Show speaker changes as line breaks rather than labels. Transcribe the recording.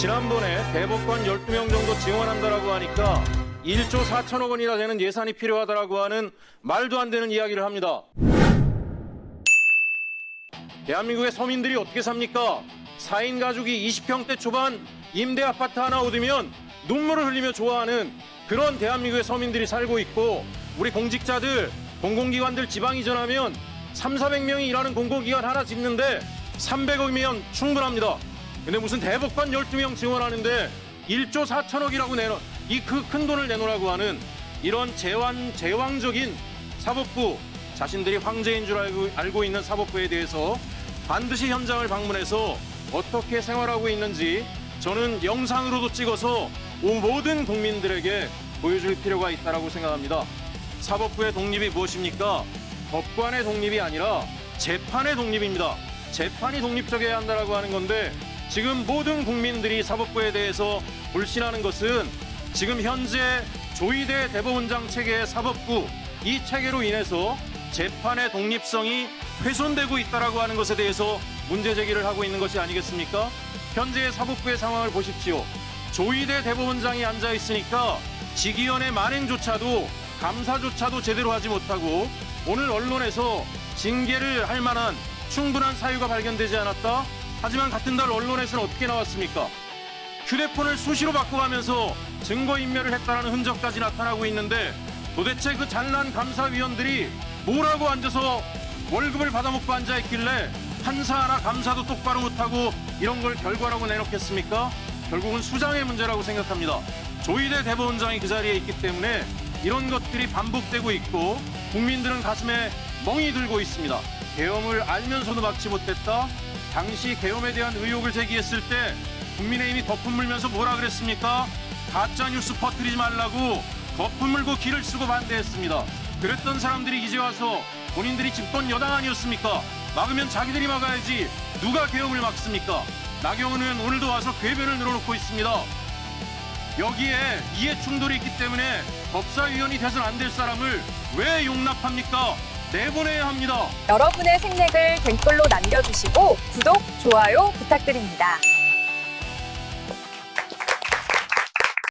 지난번에 대법관 12명 정도 지원한다라고 하니까 1조 4천억 원이나 되는 예산이 필요하다라고 하는 말도 안 되는 이야기를 합니다. 대한민국의 서민들이 어떻게 삽니까? 4인 가족이 20평대 초반 임대 아파트 하나 얻으면 눈물을 흘리며 좋아하는 그런 대한민국의 서민들이 살고 있고 우리 공직자들, 공공기관들 지방 이전하면 3, 400명이 일하는 공공기관 하나 짓는데 300억이면 충분합니다. 근데 무슨 대법관 12명 지원하는데 1조 4천억이라고 내놓 이그 큰 돈을 내놓으라고 하는 이런 제왕, 제왕적인 사법부 자신들이 황제인 줄 알고, 알고 있는 사법부에 대해서 반드시 현장을 방문해서 어떻게 생활하고 있는지 저는 영상으로도 찍어서 오- 모든 국민들에게 보여줄 필요가 있다고 생각합니다. 사법부의 독립이 무엇입니까? 법관의 독립이 아니라 재판의 독립입니다. 재판이 독립적이어야 한다라고 하는 건데 지금 모든 국민들이 사법부에 대해서 불신하는 것은 지금 현재 조이대 대법원장 체계의 사법부 이 체계로 인해서 재판의 독립성이 훼손되고 있다라고 하는 것에 대해서 문제 제기를 하고 있는 것이 아니겠습니까? 현재의 사법부의 상황을 보십시오. 조이대 대법원장이 앉아 있으니까 직위원회 만행조차도 감사조차도 제대로 하지 못하고 오늘 언론에서 징계를 할 만한 충분한 사유가 발견되지 않았다. 하지만 같은 날 언론에서는 어떻게 나왔습니까? 휴대폰을 수시로 바꿔가면서 증거인멸을 했다는 흔적까지 나타나고 있는데 도대체 그 잘난 감사위원들이 뭐라고 앉아서 월급을 받아먹고 앉아있길래 판사 하나 감사도 똑바로 못하고 이런 걸 결과라고 내놓겠습니까? 결국은 수장의 문제라고 생각합니다. 조희대 대법원장이 그 자리에 있기 때문에 이런 것들이 반복되고 있고 국민들은 가슴에 멍이 들고 있습니다. 계엄을 알면서도 막지 못했다. 당시 계엄에 대한 의혹을 제기했을 때 국민의힘이 거품 물면서 뭐라 그랬습니까? 가짜 뉴스 퍼뜨리지 말라고 거품 물고 길을 쓰고 반대했습니다. 그랬던 사람들이 이제 와서 본인들이 집권 여당 아니었습니까? 막으면 자기들이 막아야지 누가 계엄을 막습니까? 나경원은 오늘도 와서 궤변을 늘어놓고 있습니다. 여기에 이해 충돌이 있기 때문에 법사위원이 돼서는 안 될 사람을 왜 용납합니까? 내보내야 합니다.
여러분의 생각을 댓글로 남겨주시고 구독, 좋아요 부탁드립니다.